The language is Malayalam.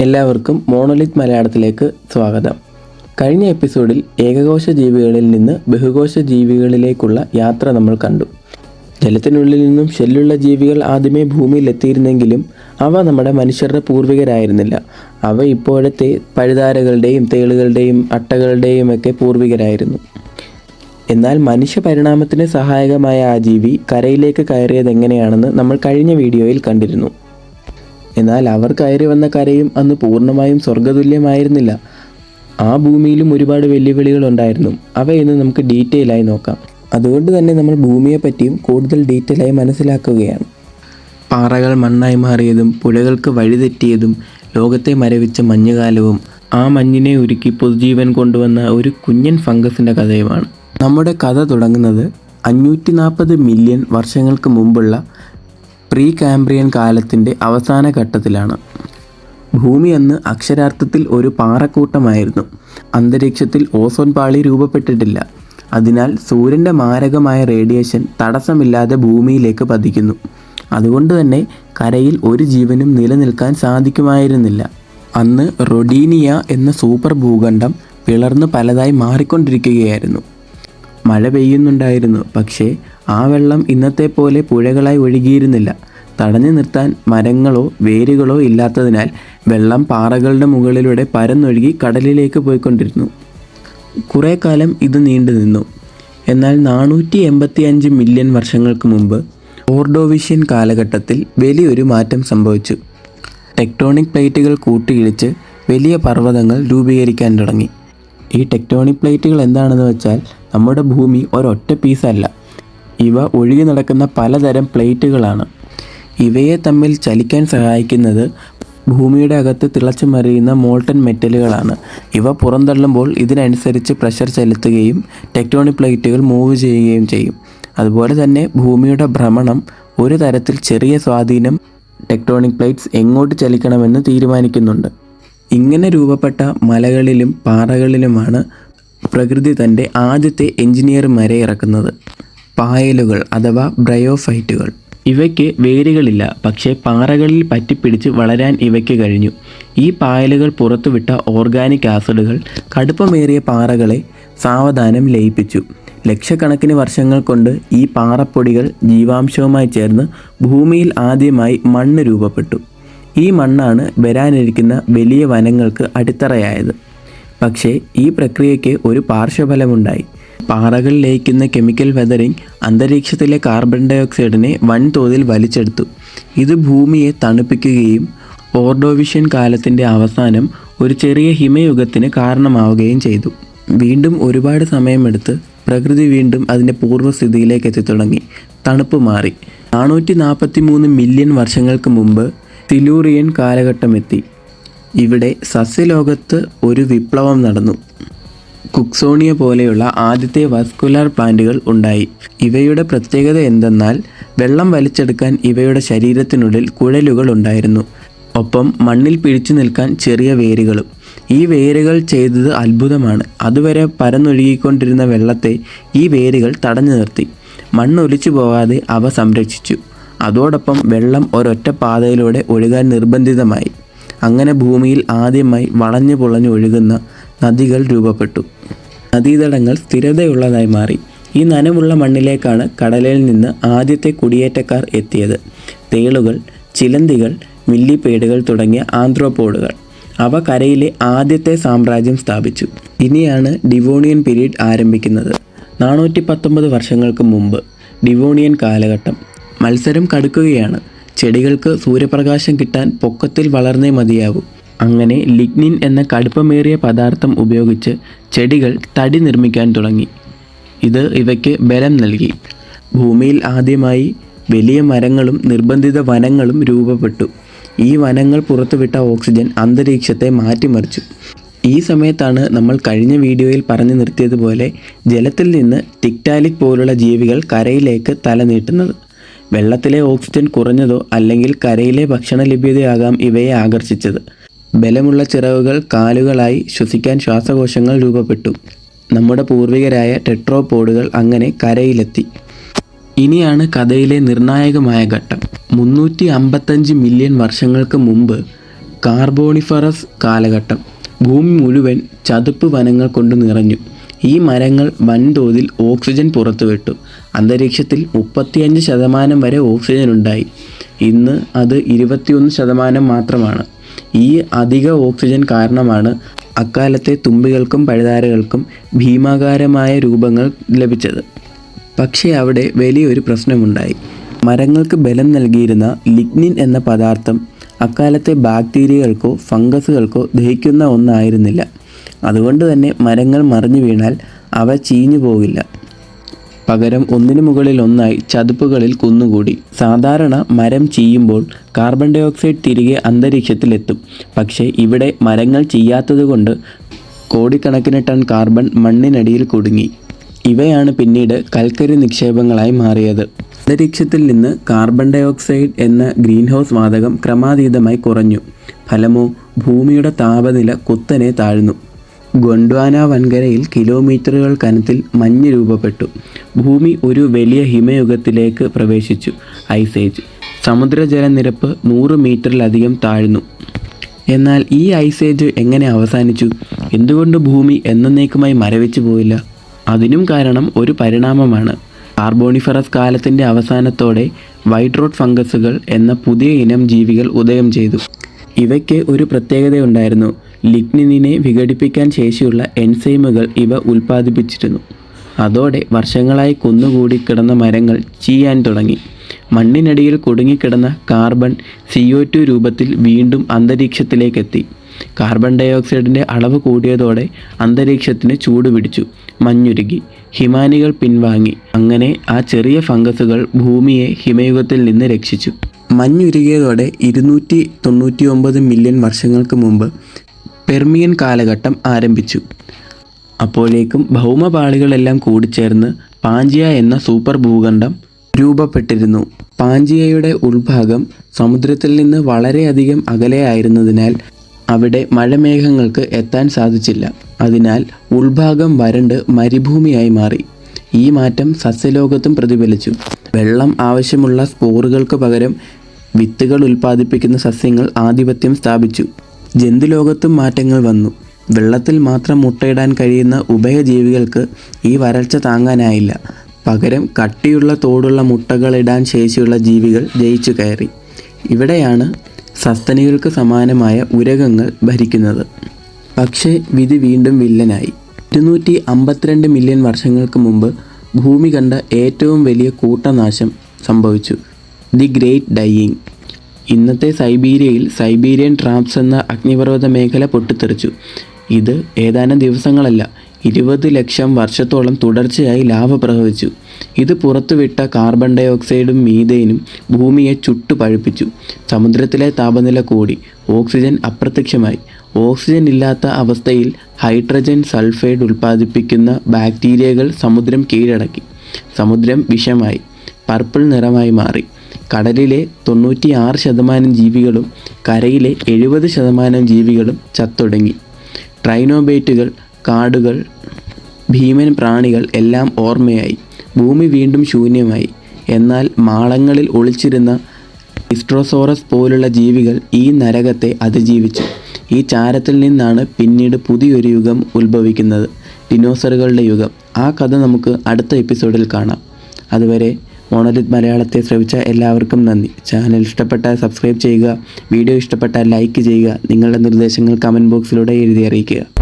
എല്ലാവർക്കും മോണോലിത് മലയാളത്തിലേക്ക് സ്വാഗതം. കഴിഞ്ഞ എപ്പിസോഡിൽ ഏകകോശ ജീവികളിൽ നിന്ന് ബഹുകോശ ജീവികളിലേക്കുള്ള യാത്ര നമ്മൾ കണ്ടു. ജലത്തിനുള്ളിൽ നിന്നും ഷെല്ലുള്ള ജീവികൾ ആദ്യമേ ഭൂമിയിൽ എത്തിയിരുന്നെങ്കിലും അവ നമ്മുടെ മനുഷ്യരുടെ പൂർവികരായിരുന്നില്ല. അവ ഇപ്പോഴത്തെ പഴുതാരകളുടെയും തേളുകളുടെയും അട്ടകളുടെയും ഒക്കെ പൂർവികരായിരുന്നു. എന്നാൽ മനുഷ്യ പരിണാമത്തിന് സഹായകമായ ആ ജീവി കരയിലേക്ക് കയറിയത് എങ്ങനെയാണെന്ന് നമ്മൾ കഴിഞ്ഞ വീഡിയോയിൽ കണ്ടിരുന്നു. എന്നാൽ അവർ കയറി വന്ന കരയും അന്ന് പൂർണമായും സ്വർഗതുല്യമായിരുന്നില്ല ആ ഭൂമിയിലും ഒരുപാട് വെല്ലുവിളികൾ ഉണ്ടായിരുന്നു. അവ ഇന്ന് നമുക്ക് ഡീറ്റെയിൽ ആയി നോക്കാം. അതുകൊണ്ട് തന്നെ നമ്മൾ ഭൂമിയെ പറ്റിയും കൂടുതൽ ഡീറ്റെയിൽ ആയി മനസ്സിലാക്കുകയാണ്. പാറകൾ മണ്ണായി മാറിയതും പുഴകൾക്ക് വഴിതെറ്റിയതും ലോകത്തെ മരവിച്ച മഞ്ഞുകാലവും ആ മഞ്ഞിനെ ഉരുക്കി പൊതുജീവൻ കൊണ്ടുവന്ന ഒരു കുഞ്ഞൻ ഫംഗസിന്റെ കഥയുമാണ്. നമ്മുടെ കഥ തുടങ്ങുന്നത് അഞ്ഞൂറ്റി നാൽപ്പത് മില്യൺ വർഷങ്ങൾക്ക് മുമ്പുള്ള പ്രീ കാംബ്രിയൻ കാലത്തിന്റെ അവസാന ഘട്ടത്തിലാണ്. ഭൂമി അന്ന് അക്ഷരാർത്ഥത്തിൽ ഒരു പാറക്കൂട്ടമായിരുന്നു. അന്തരീക്ഷത്തിൽ ഓസോൺ പാളി രൂപപ്പെട്ടിട്ടില്ല. അതിനാൽ സൂര്യന്റെ മാരകമായ റേഡിയേഷൻ തടസ്സമില്ലാതെ ഭൂമിയിലേക്ക് പതിക്കുന്നു. അതുകൊണ്ട് തന്നെ കരയിൽ ഒരു ജീവനും നിലനിൽക്കാൻ സാധിക്കുമായിരുന്നില്ല. അന്ന് റൊഡീനിയ എന്ന സൂപ്പർ ഭൂഖണ്ഡം പിളർന്ന് പലതായി മാറിക്കൊണ്ടിരിക്കുകയായിരുന്നു. മഴ പെയ്യുന്നുണ്ടായിരുന്നു. പക്ഷേ ആ വെള്ളം ഇന്നത്തെ പോലെ പുഴകളായി ഒഴുകിയിരുന്നില്ല. തടഞ്ഞു നിർത്താൻ മരങ്ങളോ വേരുകളോ ഇല്ലാത്തതിനാൽ വെള്ളം പാറകളുടെ മുകളിലൂടെ പരന്നൊഴുകി കടലിലേക്ക് പോയിക്കൊണ്ടിരുന്നു. കുറേ കാലം ഇത് നീണ്ടു നിന്നു. എന്നാൽ നാനൂറ്റി എൺപത്തി അഞ്ച് മില്യൺ വർഷങ്ങൾക്ക് മുമ്പ് ഓർഡോവിഷ്യൻ കാലഘട്ടത്തിൽ വലിയൊരു മാറ്റം സംഭവിച്ചു. ടെക്ടോണിക് പ്ലേറ്റുകൾ കൂട്ടിയിടിച്ച് വലിയ പർവതങ്ങൾ രൂപീകരിക്കാൻ തുടങ്ങി. ഈ ടെക്ടോണിക് പ്ലേറ്റുകൾ എന്താണെന്ന് വെച്ചാൽ നമ്മുടെ ഭൂമി ഒരൊറ്റ പീസല്ല ഇവ ഒഴുകി നടക്കുന്ന പലതരം പ്ലേറ്റുകളാണ്. ഇവയെ തമ്മിൽ ചലിക്കാൻ സഹായിക്കുന്നത് ഭൂമിയുടെ അകത്ത് തിളച്ചു മറിയുന്ന മോൾട്ടൻ മെറ്റലുകളാണ് ഇവ പുറന്തള്ളുമ്പോൾ ഇതിനനുസരിച്ച് പ്രഷർ ചെലുത്തുകയും ടെക്ടോണിക് പ്ലേറ്റുകൾ മൂവ് ചെയ്യുകയും ചെയ്യും. അതുപോലെ തന്നെ ഭൂമിയുടെ ഭ്രമണം ഒരു തരത്തിൽ ചെറിയ സ്വാധീനം ടെക്ടോണിക് പ്ലേറ്റ്സ് എങ്ങോട്ട് ചലിക്കണമെന്ന് തീരുമാനിക്കുന്നുണ്ട്. ഇങ്ങനെ രൂപപ്പെട്ട മലകളിലും പാറകളിലുമാണ് പ്രകൃതി തന്റെ ആദ്യത്തെ എഞ്ചിനീയർമാരെ ഇറക്കുന്നത്. പായലുകൾ അഥവാ ബ്രയോഫൈറ്റുകൾ. ഇവയ്ക്ക് വേരുകളില്ല പക്ഷേ പാറകളിൽ പറ്റിപ്പിടിച്ച് വളരാൻ ഇവയ്ക്ക് കഴിഞ്ഞു. ഈ പായലുകൾ പുറത്തുവിട്ട ഓർഗാനിക് ആസിഡുകൾ കടുപ്പമേറിയ പാറകളെ സാവധാനം ലയിപ്പിച്ചു. ലക്ഷക്കണക്കിന് വർഷങ്ങൾ കൊണ്ട് ഈ പാറപ്പൊടികൾ ജീവാംശവുമായി ചേർന്ന് ഭൂമിയിൽ ആദ്യമായി മണ്ണ് രൂപപ്പെട്ടു. ഈ മണ്ണാണ് വരാനിരിക്കുന്ന വലിയ വനങ്ങൾക്ക് അടിത്തറയായത്. പക്ഷേ ഈ പ്രക്രിയയ്ക്ക് ഒരു പാർശ്വഫലമുണ്ടായി. പാറകൾ ലയിക്കുന്ന കെമിക്കൽ വെതറിംഗ് അന്തരീക്ഷത്തിലെ കാർബൺ ഡൈ ഓക്സൈഡിനെ വൻതോതിൽ വലിച്ചെടുത്തു. ഇത് ഭൂമിയെ തണുപ്പിക്കുകയും ഓർഡോവിഷ്യൻ കാലത്തിന്റെ അവസാനം ഒരു ചെറിയ ഹിമയുഗത്തിന് കാരണമാവുകയും ചെയ്തു. വീണ്ടും ഒരുപാട് സമയമെടുത്ത് പ്രകൃതി വീണ്ടും അതിന്റെ പൂർവസ്ഥിതിയിലേക്ക് എത്തിത്തുടങ്ങി. തണുപ്പ് മാറി. നാനൂറ്റി നാൽപ്പത്തി മൂന്ന് മില്യൺ വർഷങ്ങൾക്ക് മുമ്പ് തിലൂറിയൻ കാലഘട്ടം എത്തി ഇവിടെ സസ്യലോകത്ത് ഒരു വിപ്ലവം നടന്നു. കുക്സോണിയ പോലെയുള്ള ആദ്യത്തെ വാസ്കുലാർ പ്ലാന്റുകൾ ഉണ്ടായി. ഇവയുടെ പ്രത്യേകത എന്തെന്നാൽ വെള്ളം വലിച്ചെടുക്കാൻ ഇവയുടെ ശരീരത്തിനുള്ളിൽ കുഴലുകൾ ഉണ്ടായിരുന്നു. ഒപ്പം മണ്ണിൽ പിടിച്ചു നിൽക്കാൻ ചെറിയ വേരുകളും. ഈ വേരുകൾ ചെയ്തത് അത്ഭുതമാണ്. അതുവരെ പരന്നൊഴുകിക്കൊണ്ടിരുന്ന വെള്ളത്തെ ഈ വേരുകൾ തടഞ്ഞു നിർത്തി. മണ്ണൊലിച്ചു പോകാതെ അവ സംരക്ഷിച്ചു. അതോടൊപ്പം വെള്ളം ഒരൊറ്റ പാതയിലൂടെ ഒഴുകാൻ നിർബന്ധിതമായി. അങ്ങനെ ഭൂമിയിൽ ആദ്യമായി വളഞ്ഞു പൊളഞ്ഞു ഒഴുകുന്ന നദികൾ രൂപപ്പെട്ടു. നദീതടങ്ങൾ സ്ഥിരതയുള്ളതായി മാറി. ഈ നനവുള്ള മണ്ണിലേക്കാണ് കടലിൽ നിന്ന് ആദ്യത്തെ കുടിയേറ്റക്കാർ എത്തിയത്. തേളുകൾ ചിലന്തികൾ മില്ലിപ്പേടുകൾ തുടങ്ങിയ ആന്ത്രോപോഡുകൾ. അവ കരയിലെ ആദ്യത്തെ സാമ്രാജ്യം സ്ഥാപിച്ചു. ഇനിയാണ് ഡിവോണിയൻ പീരീഡ് ആരംഭിക്കുന്നത്. നാനൂറ്റി പത്തൊമ്പത് വർഷങ്ങൾക്ക് മുമ്പ് ഡിവോണിയൻ കാലഘട്ടം. മത്സരം കടുക്കുകയാണ്. ചെടികൾക്ക് സൂര്യപ്രകാശം കിട്ടാൻ പൊക്കത്തിൽ വളർന്നേ മതിയാവൂ അങ്ങനെ ലിഗ്നിൻ എന്ന കടുപ്പമേറിയ പദാർത്ഥം ഉപയോഗിച്ച് ചെടികൾ തടി നിർമ്മിക്കാൻ തുടങ്ങി. ഇത് ഇവയ്ക്ക് ബലം നൽകി. ഭൂമിയിൽ ആദ്യമായി വലിയ മരങ്ങളും നിർബന്ധിത വനങ്ങളും രൂപപ്പെട്ടു. ഈ വനങ്ങൾ പുറത്തുവിട്ട ഓക്സിജൻ അന്തരീക്ഷത്തെ മാറ്റിമറിച്ചു. ഈ സമയത്താണ് നമ്മൾ കഴിഞ്ഞ വീഡിയോയിൽ പറഞ്ഞു നിർത്തിയതുപോലെ ജലത്തിൽ നിന്ന് ടിക്ടാലിക് പോലുള്ള ജീവികൾ കരയിലേക്ക് തല നീട്ടുന്നത് വെള്ളത്തിലെ ഓക്സിജൻ കുറഞ്ഞതോ അല്ലെങ്കിൽ കരയിലെ ഭക്ഷണ ലഭ്യതയാകാം ഇവയെ ആകർഷിച്ചത്. ബലമുള്ള ചിറകുകൾ കാലുകളായി ശ്വസിക്കാൻ ശ്വാസകോശങ്ങൾ രൂപപ്പെട്ടു. നമ്മുടെ പൂർവികരായ ടെട്രോപോഡുകൾ അങ്ങനെ കരയിലെത്തി. ഇനിയാണ് കഥയിലെ നിർണായകമായ ഘട്ടം. മുന്നൂറ്റി അമ്പത്തഞ്ച് മില്യൺ വർഷങ്ങൾക്ക് മുമ്പ് കാർബോണിഫറസ് കാലഘട്ടം. ഭൂമി മുഴുവൻ ചതുപ്പ് വനങ്ങൾ കൊണ്ട് നിറഞ്ഞു. ഈ മരങ്ങൾ വൻതോതിൽ ഓക്സിജൻ പുറത്തുവിട്ടു. അന്തരീക്ഷത്തിൽ മുപ്പത്തിയഞ്ച് ശതമാനം വരെ ഓക്സിജൻ ഉണ്ടായി. ഇന്ന് അത് ഇരുപത്തിയൊന്ന് ശതമാനം മാത്രമാണ്. ഈ അധിക ഓക്സിജൻ കാരണമാണ് അക്കാലത്തെ തുമ്പികൾക്കും പഴുതാരകൾക്കും ഭീമാകാരമായ രൂപങ്ങൾ ലഭിച്ചത്. പക്ഷേ അവിടെ വലിയൊരു പ്രശ്നമുണ്ടായി. മരങ്ങൾക്ക് ബലം നൽകിയിരുന്ന ലിഗ്നിൻ എന്ന പദാർത്ഥം അക്കാലത്തെ ബാക്ടീരിയകൾക്കോ ഫംഗസുകൾക്കോ ദഹിക്കുന്ന ഒന്നായിരുന്നില്ല. അതുകൊണ്ട് തന്നെ മരങ്ങൾ മറിഞ്ഞു വീണാൽ അവ ചീഞ്ഞു പോകില്ല. പകരം ഒന്നിനു മുകളിൽ ഒന്നായി ചതുപ്പുകളിൽ കുന്നുകൂടി. സാധാരണ മരം ചീയുമ്പോൾ കാർബൺ ഡൈ ഓക്സൈഡ് തിരികെ അന്തരീക്ഷത്തിലെത്തും. പക്ഷേ ഇവിടെ മരങ്ങൾ ചെയ്യാത്തതുകൊണ്ട് കോടിക്കണക്കിന് ടൺ കാർബൺ മണ്ണിനടിയിൽ കുടുങ്ങി. ഇവയാണ് പിന്നീട് കൽക്കരി നിക്ഷേപങ്ങളായി മാറിയത്. അന്തരീക്ഷത്തിൽ നിന്ന് കാർബൺ ഡൈ ഓക്സൈഡ് എന്ന ഗ്രീൻ ഹൗസ് വാതകം ക്രമാതീതമായി കുറഞ്ഞു. ഫലമോ ഭൂമിയുടെ താപനില കുത്തനെ താഴ്ന്നു. ഗൊണ്ട്വാന വൻകരയിൽ കിലോമീറ്ററുകൾ കനത്തിൽ മഞ്ഞ് രൂപപ്പെട്ടു. ഭൂമി ഒരു വലിയ ഹിമയുഗത്തിലേക്ക് പ്രവേശിച്ചു. ഐസേജ്. സമുദ്രജലനിരപ്പ് നൂറ് മീറ്ററിലധികം താഴ്ന്നു. എന്നാൽ ഈ ഐസേജ് എങ്ങനെ അവസാനിച്ചു? എന്തുകൊണ്ട് ഭൂമി എന്നേക്കുമായി മരവിച്ചു പോയില്ല? അതിനും കാരണം ഒരു പരിണാമമാണ്. കാർബോണിഫറസ് കാലത്തിന്റെ അവസാനത്തോടെ വൈറ്റ് റോഡ് ഫംഗസുകൾ എന്ന പുതിയ ഇനം ജീവികൾ ഉദയം ചെയ്തു. ഇവയ്ക്ക് ഒരു പ്രത്യേകതയുണ്ടായിരുന്നു. ലിഗ്നിനെ വിഘടിപ്പിക്കാൻ ശേഷിയുള്ള എൻസൈമുകൾ ഇവ ഉൽപ്പാദിപ്പിച്ചിരുന്നു. അതോടെ വർഷങ്ങളായി കുന്നുകൂടി കിടന്ന മരങ്ങൾ ചീയാൻ തുടങ്ങി. മണ്ണിനടിയിൽ കുടുങ്ങിക്കിടന്ന കാർബൺ സി ഒ ടു രൂപത്തിൽ വീണ്ടും അന്തരീക്ഷത്തിലേക്കെത്തി. കാർബൺ ഡൈ ഓക്സൈഡിന്റെ അളവ് കൂടിയതോടെ അന്തരീക്ഷത്തിന് ചൂട് പിടിച്ചു. മഞ്ഞുരുകി. ഹിമാനികൾ പിൻവാങ്ങി. അങ്ങനെ ആ ചെറിയ ഫംഗസുകൾ ഭൂമിയെ ഹിമയുഗത്തിൽ നിന്ന് രക്ഷിച്ചു. മഞ്ഞുരുകിയതോടെ ഇരുന്നൂറ്റി തൊണ്ണൂറ്റി ഒമ്പത് മില്യൺ വർഷങ്ങൾക്ക് മുമ്പ് പെർമിയൻ കാലഘട്ടം ആരംഭിച്ചു. അപ്പോഴേക്കും ഭൗമപാളികളെല്ലാം കൂടിച്ചേർന്ന് പാഞ്ചിയ എന്ന സൂപ്പർ ഭൂഖണ്ഡം രൂപപ്പെട്ടിരുന്നു. പാഞ്ചിയയുടെ ഉൾഭാഗം സമുദ്രത്തിൽ നിന്ന് വളരെയധികം അകലെയായിരുന്നതിനാൽ അവിടെ മഴമേഘങ്ങൾക്ക് എത്താൻ സാധിച്ചില്ല. അതിനാൽ ഉൾഭാഗം വരണ്ട് മരുഭൂമിയായി മാറി. ഈ മാറ്റം സസ്യലോകത്തും പ്രതിഫലിച്ചു. വെള്ളം ആവശ്യമുള്ള സ്പോറുകൾക്ക് പകരം വിത്തുകൾ ഉൽപ്പാദിപ്പിക്കുന്ന സസ്യങ്ങൾ ആധിപത്യം സ്ഥാപിച്ചു. ജന്തുലോകത്തും മാറ്റങ്ങൾ വന്നു. വെള്ളത്തിൽ മാത്രം മുട്ടയിടാൻ കഴിയുന്ന ഉഭയജീവികൾക്ക് ഈ വരൾച്ച താങ്ങാനായില്ല. പകരം കട്ടിയുള്ള തോടുള്ള മുട്ടകളിടാൻ ശേഷിയുള്ള ജീവികൾ ജയിച്ചു കയറി. ഇവിടെയാണ് സസ്തനികൾക്ക് സമാനമായ ഉരകങ്ങൾ ഭരിക്കുന്നത്. പക്ഷേ വിധി വീണ്ടും വില്ലനായി. ഇരുന്നൂറ്റി അമ്പത്തിരണ്ട് മില്യൺ വർഷങ്ങൾക്ക് മുമ്പ് ഭൂമി കണ്ട ഏറ്റവും വലിയ കൂട്ടനാശം സംഭവിച്ചു. The great dying. ഇന്നത്തെ സൈബീരിയയിൽ സൈബീരിയൻ ട്രാപ്സ് എന്ന അഗ്നിപർവത മേഖല പൊട്ടിത്തെറിച്ചു. ഇത് ഏതാനും ദിവസങ്ങളല്ല ഇരുപത് ലക്ഷം വർഷത്തോളം തുടർച്ചയായി ലാവ പ്രവഹിച്ചു. ഇത് പുറത്തുവിട്ട കാർബൺ ഡൈ ഓക്സൈഡും മീതേനും ഭൂമിയെ ചുട്ടുപഴുപ്പിച്ചു. സമുദ്രത്തിലെ താപനില കൂടി ഓക്സിജൻ അപ്രത്യക്ഷമായി. ഓക്സിജൻ ഇല്ലാത്ത അവസ്ഥയിൽ ഹൈഡ്രജൻ സൾഫൈഡ് ഉൽപ്പാദിപ്പിക്കുന്ന ബാക്ടീരിയകൾ സമുദ്രം കീഴടക്കി. സമുദ്രം വിഷമായി പർപ്പിൾ നിറമായി മാറി. കടലിലെ തൊണ്ണൂറ്റി ആറ് ശതമാനം ജീവികളും കരയിലെ എഴുപത് ശതമാനം ജീവികളും ചത്തൊടുങ്ങി. ട്രൈനോബേറ്റുകൾ കാടുകൾ ഭീമൻ പ്രാണികൾ എല്ലാം ഓർമ്മയായി. ഭൂമി വീണ്ടും ശൂന്യമായി. എന്നാൽ മാളങ്ങളിൽ ഒളിച്ചിരുന്ന ഇസ്ട്രോസോറസ് പോലുള്ള ജീവികൾ ഈ നരകത്തെ അതിജീവിച്ചു. ഈ ചാരത്തിൽ നിന്നാണ് പിന്നീട് പുതിയൊരു യുഗം ഉത്ഭവിക്കുന്നത്. ഡിനോസറുകളുടെ യുഗം. ആ കഥ നമുക്ക് അടുത്ത എപ്പിസോഡിൽ കാണാം. അതുവരെ മോണലിത് മലയാളത്തെ ശ്രവിച്ച എല്ലാവർക്കും നന്ദി. ചാനൽ ഇഷ്ടപ്പെട്ടാൽ സബ്സ്ക്രൈബ് ചെയ്യുക വീഡിയോ ഇഷ്ടപ്പെട്ടാൽ ലൈക്ക് ചെയ്യുക നിങ്ങളുടെ നിർദ്ദേശങ്ങൾ കമന്റ് ബോക്സിലൂടെ എഴുതി അറിയിക്കുക.